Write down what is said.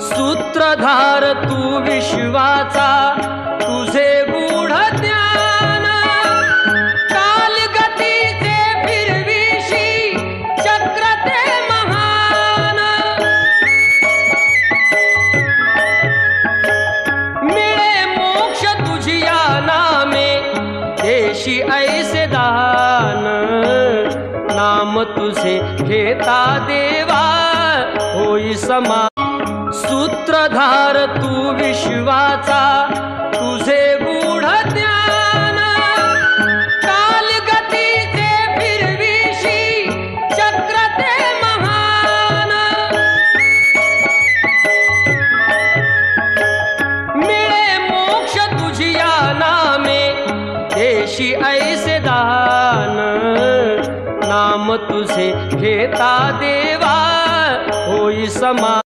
सूत्रधार तू विश्वाचा तुझे गूढ ज्ञान. काल गतीचे फिरविशी चक्र ते महान. मिळे मोक्ष तुझी या नामे देशी ऐसे दान. नाम तुझे घेता देवा होई समा सूत्रधार तू विश्वाचा तुझे गूढ ज्ञान. काल गतीचे फिरविशी चक्र ते महान. मिळे मोक्ष तुझी या नामे देशी ऐसे दान. नाम तुझे घेता देवा होई समा